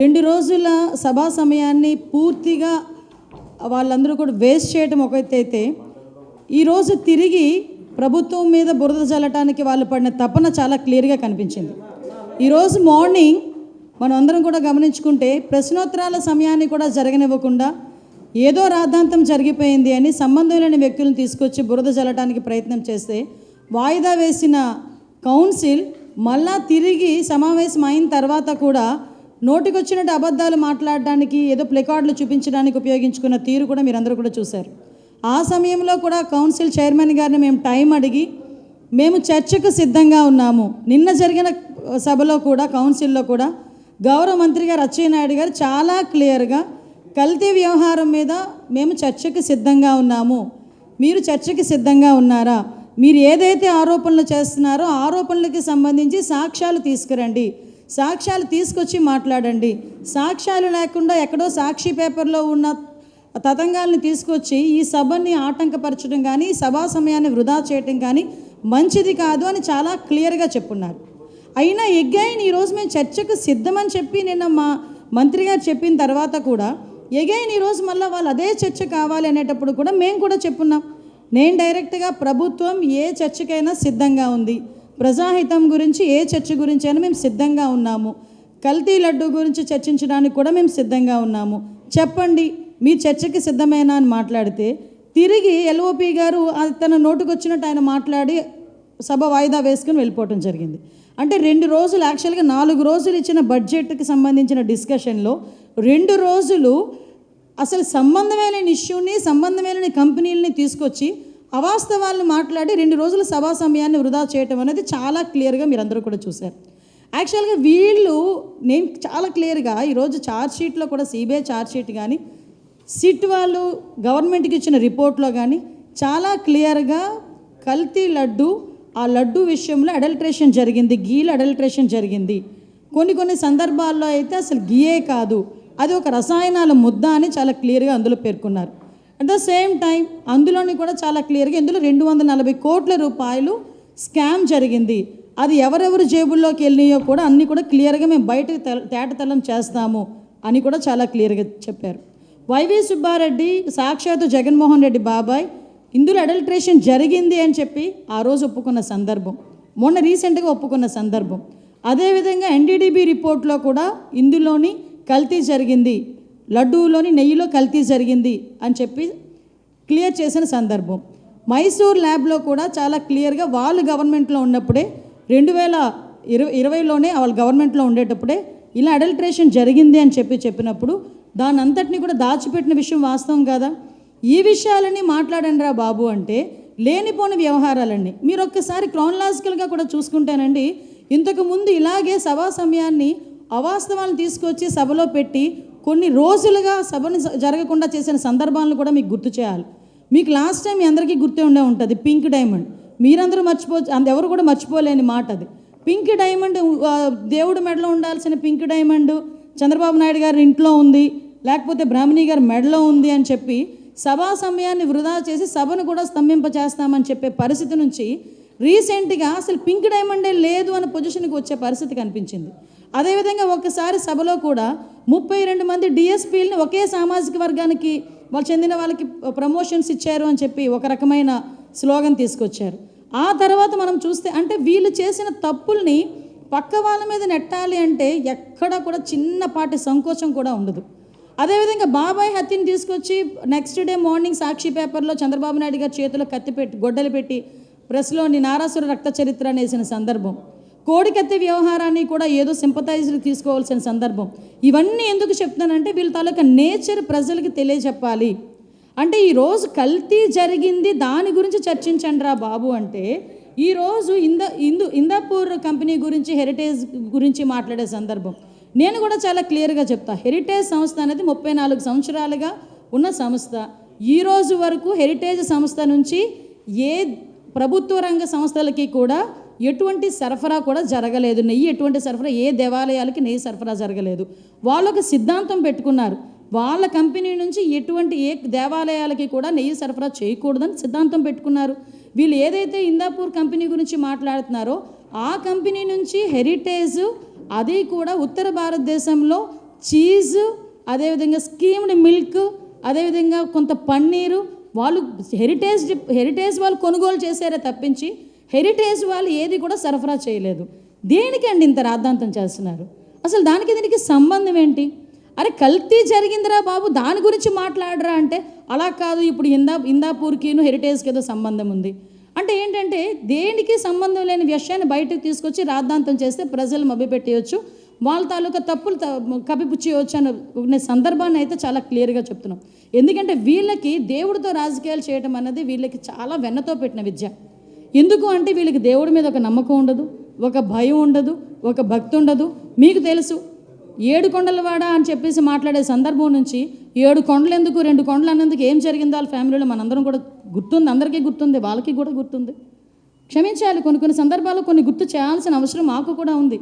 రెండు రోజుల సభా సమయాన్ని పూర్తిగా వాళ్ళందరూ కూడా వేస్ట్ చేయడం ఒక అయితే ఈరోజు తిరిగి ప్రభుత్వం మీద బురద చల్లటానికి వాళ్ళు పడిన తపన చాలా క్లియర్గా కనిపించింది. ఈరోజు మార్నింగ్ మనం అందరం కూడా గమనించుకుంటే ప్రశ్నోత్తరాల సమయాన్ని కూడా జరగనివ్వకుండా ఏదో రాద్ధాంతం జరిగిపోయింది అని సంబంధం లేని వ్యక్తులను తీసుకొచ్చి బురద చల్లటానికి ప్రయత్నం చేస్తే వాయిదా వేసిన కౌన్సిల్ మళ్ళా తిరిగి సమావేశం అయిన తర్వాత కూడా నోటికొచ్చినట్టు అబద్ధాలు మాట్లాడడానికి ఏదో ప్లెకార్డులు చూపించడానికి ఉపయోగించుకున్న తీరు కూడా మీరందరూ కూడా చూశారు. ఆ సమయంలో కూడా కౌన్సిల్ చైర్మన్ గారిని మేము టైం అడిగి మేము చర్చకు సిద్ధంగా ఉన్నాము. నిన్న జరిగిన సభలో కూడా కౌన్సిల్లో కూడా గౌరవ మంత్రి గారు అచ్చెన్నాయుడు గారు చాలా క్లియర్గా కల్తీ వ్యవహారం మీద మేము చర్చకు సిద్ధంగా ఉన్నాము. మీరు చర్చకి సిద్ధంగా ఉన్నారా? మీరు ఏదైతే ఆరోపణలు చేస్తున్నారో ఆరోపణలకి సంబంధించి సాక్ష్యాలు తీసుకురండి. సాక్ష్యాలు తీసుకొచ్చి మాట్లాడండి. సాక్ష్యాలు లేకుండా ఎక్కడో సాక్షి పేపర్లో ఉన్న తతంగాల్ని తీసుకొచ్చి ఈ సభని ఆటంకపరచడం కానీ సభా సమయాన్ని వృధా చేయటం కానీ మంచిది కాదు అని చాలా క్లియర్గా చెప్పున్నారు. అయినా ఎగైన్ ఈరోజు మేము చర్చకు సిద్ధమని చెప్పి నిన్న మా మంత్రి గారు చెప్పిన తర్వాత కూడా ఎగైన్ ఈరోజు మళ్ళీ వాళ్ళు అదే చర్చ కావాలి అనేటప్పుడు కూడా మేము కూడా చెప్పున్నాం. నేను డైరెక్ట్గా ప్రభుత్వం ఏ చర్చకైనా సిద్ధంగా ఉంది. ప్రజాహితం గురించి ఏ చర్చ గురించి అయినా మేము సిద్ధంగా ఉన్నాము. కల్తీ లడ్డు గురించి చర్చించడానికి కూడా మేము సిద్ధంగా ఉన్నాము. చెప్పండి మీ చర్చకి సిద్ధమేనా అని మాట్లాడితే తిరిగి ఎల్ఓపి గారు తన నోటుకొచ్చినట్టు ఆయన మాట్లాడి సభ వాయిదా వేసుకుని వెళ్ళిపోవటం జరిగింది. అంటే రెండు రోజులు యాక్చువల్గా నాలుగు రోజులు ఇచ్చిన బడ్జెట్కి సంబంధించిన డిస్కషన్లో రెండు రోజులు అసలు సంబంధమైన ఇష్యూని సంబంధమైన కంపెనీలని తీసుకొచ్చి అవాస్తవాలను మాట్లాడి రెండు రోజుల సభా సమయాన్ని వృధా చేయటం అనేది చాలా క్లియర్గా మీరందరూ కూడా చూశారు. యాక్చువల్గా వీళ్ళు నేను చాలా క్లియర్గా ఈరోజు ఛార్జ్ షీట్లో కూడా సిబిఐ ఛార్జ్ షీట్ కానీ సిట్ వాళ్ళు గవర్నమెంట్కి ఇచ్చిన రిపోర్ట్లో కానీ చాలా క్లియర్గా కల్తీ లడ్డు ఆ లడ్డు విషయంలో అడల్ట్రేషన్ జరిగింది గీల అడల్ట్రేషన్ జరిగింది. కొన్ని కొన్ని సందర్భాల్లో అయితే అసలు గీయే కాదు. అది ఒక రసాయనాల ముద్ద అని చాలా క్లియర్గా అందులో పేర్కొన్నారు. అట్ ద సేమ్ టైం అందులోని కూడా చాలా క్లియర్గా ఇందులో రెండు వందల నలభై కోట్ల రూపాయలు స్కామ్ జరిగింది. అది ఎవరెవరు జేబుల్లోకి వెళ్ళినాయో కూడా అన్నీ కూడా క్లియర్గా మేము బయటకు తేటతలం తేటతెల్లం చేస్తాము అని కూడా చాలా క్లియర్గా చెప్పారు. వైవి సుబ్బారెడ్డి సాక్షాత్తు జగన్మోహన్ రెడ్డి బాబాయ్ ఇందులో అడల్ట్రేషన్ జరిగింది అని చెప్పి ఆ రోజు ఒప్పుకున్న సందర్భం. మొన్న రీసెంట్గా ఒప్పుకున్న సందర్భం. అదేవిధంగా ఎన్డీడీబీ రిపోర్ట్లో కూడా ఇందులోని కల్తీ జరిగింది. లడ్డూలోని నెయ్యిలో కల్తీ జరిగింది అని చెప్పి క్లియర్ చేసిన సందర్భం. మైసూర్ ల్యాబ్లో కూడా చాలా క్లియర్గా వాళ్ళు గవర్నమెంట్లో ఉన్నప్పుడే రెండు వేల ఇరవై ఇరవైలోనే వాళ్ళు గవర్నమెంట్లో ఉండేటప్పుడే ఇలా అడల్ట్రేషన్ జరిగింది అని చెప్పి చెప్పినప్పుడు దాని అంతటిని కూడా దాచిపెట్టిన విషయం వాస్తవం కదా? ఈ విషయాలన్నీ మాట్లాడండి రా బాబు అంటే లేనిపోని వ్యవహారాలన్నీ. మీరు ఒక్కసారి క్రానలాజికల్గా కూడా చూసుకుంటేనండి ఇంతకుముందు ఇలాగే సభా సమయాన్ని అవాస్తవాలను తీసుకొచ్చి సభలో పెట్టి కొన్ని రోజులుగా సభను జరగకుండా చేసిన సందర్భాలను కూడా మీకు గుర్తు చేయాలి. మీకు లాస్ట్ టైం మీ అందరికీ గుర్తే ఉండే ఉంటుంది పింక్ డైమండ్. మీరందరూ మర్చిపో అంత ఎవరు కూడా మర్చిపోలేని మాట అది. పింక్ డైమండ్ దేవుడు దేవుడి మెడలో ఉండాల్సిన పింక్ డైమండ్ చంద్రబాబు నాయుడు గారి ఇంట్లో ఉంది లేకపోతే బ్రాహ్మణి గారి మెడలో ఉంది అని చెప్పి సభా సమయాన్ని వృధా చేసి సభను కూడా స్తంభింపచేస్తామని చెప్పే పరిస్థితి నుంచి రీసెంట్గా అసలు పింక్ డైమండే లేదు అనే పొజిషన్కి వచ్చే పరిస్థితి కనిపించింది. అదేవిధంగా ఒకసారి సభలో కూడా ముప్పై రెండు మంది డిఎస్పీలని ఒకే సామాజిక వర్గానికి వాళ్ళు చెందిన వాళ్ళకి ప్రమోషన్స్ ఇచ్చారు అని చెప్పి ఒక రకమైన స్లోగన్ తీసుకొచ్చారు. ఆ తర్వాత మనం చూస్తే అంటే వీళ్ళు చేసిన తప్పుల్ని పక్క వాళ్ళ మీద నెట్టాలి అంటే ఎక్కడ కూడా చిన్నపాటి సంకోచం కూడా ఉండదు. అదేవిధంగా బాబాయ్ హత్యని తీసుకొచ్చి నెక్స్ట్ డే మార్నింగ్ సాక్షి పేపర్లో చంద్రబాబు నాయుడు గారి చేతిలో కత్తి పెట్టి గొడ్డలు పెట్టి ప్రెస్లోని నారాసుర రక్త చరిత్ర అనేసిన సందర్భం. కోడికత్తి వ్యవహారాన్ని కూడా ఏదో సింపతైజ్లు తీసుకోవాల్సిన సందర్భం. ఇవన్నీ ఎందుకు చెప్తానంటే వీళ్ళ తాలూకా నేచర్ ప్రజలకు తెలియజెప్పాలి. అంటే ఈరోజు కల్తీ జరిగింది దాని గురించి చర్చించండి రా బాబు అంటే ఈరోజు ఇంద ఇందు ఇందాపూర్ కంపెనీ గురించి హెరిటేజ్ గురించి మాట్లాడే సందర్భం. నేను కూడా చాలా క్లియర్గా చెప్తా. హెరిటేజ్ సంస్థ అనేది ముప్పై నాలుగు సంవత్సరాలుగా ఉన్న సంస్థ. ఈ రోజు వరకు హెరిటేజ్ సంస్థ నుంచి ఏ ప్రభుత్వ రంగ సంస్థలకి కూడా ఎటువంటి సరఫరా కూడా జరగలేదు. నెయ్యి ఎటువంటి సరఫరా ఏ దేవాలయాలకి నెయ్యి సరఫరా జరగలేదు. వాళ్ళు ఒక సిద్ధాంతం పెట్టుకున్నారు. వాళ్ళ కంపెనీ నుంచి ఎటువంటి ఏ దేవాలయాలకి కూడా నెయ్యి సరఫరా చేయకూడదని సిద్ధాంతం పెట్టుకున్నారు. వీళ్ళు ఏదైతే ఇందాపూర్ కంపెనీ గురించి మాట్లాడుతున్నారో ఆ కంపెనీ నుంచి హెరిటేజ్ అది కూడా ఉత్తర భారతదేశంలో చీజ్ అదేవిధంగా స్కీమ్డ్ మిల్క్ అదేవిధంగా కొంత పన్నీరు వాళ్ళు హెరిటేజ్ హెరిటేజ్ వాళ్ళు కొనుగోలు చేశారే తప్పించి హెరిటేజ్ వాళ్ళు ఏది కూడా సరఫరా చేయలేదు. దేనికండి ఇంత రాద్ధాంతం చేస్తున్నారు? అసలు దానికి దీనికి సంబంధం ఏంటి? అరే కల్తీ జరిగిందిరా బాబు దాని గురించి మాట్లాడరా అంటే అలా కాదు ఇప్పుడు ఇందా ఇందాపూర్కిను హెరిటేజ్కి ఏదో సంబంధం ఉంది. అంటే ఏంటంటే దేనికి సంబంధం లేని విషయాన్ని బయటకు తీసుకొచ్చి రాద్ధాంతం చేస్తే ప్రజలు మభ్యపెట్టేయచ్చు వాళ్ళ తాలూకా తప్పులు త- అనే సందర్భాన్ని అయితే చాలా క్లియర్గా చెప్తున్నాం. ఎందుకంటే వీళ్ళకి దేవుడితో రాజకీయాలు చేయడం అన్నది వీళ్ళకి చాలా వెన్నతో పెట్టిన విద్య. ఎందుకు అంటే వీళ్ళకి దేవుడి మీద ఒక నమ్మకం ఉండదు ఒక భయం ఉండదు ఒక భక్తి ఉండదు. మీకు తెలుసు ఏడు కొండలవాడ అని చెప్పేసి మాట్లాడే సందర్భం నుంచి ఏడు కొండలు ఎందుకు రెండు కొండలు అన్నందుకు ఏం జరిగిందో వాళ్ళ ఫ్యామిలీలో మనందరం కూడా గుర్తుంది అందరికీ గుర్తుంది వాళ్ళకి కూడా గుర్తుంది. క్షమించాలి కొన్ని కొన్ని సందర్భాల్లో కొన్ని గుర్తు చేయాల్సిన అవసరం మాకు కూడా ఉంది.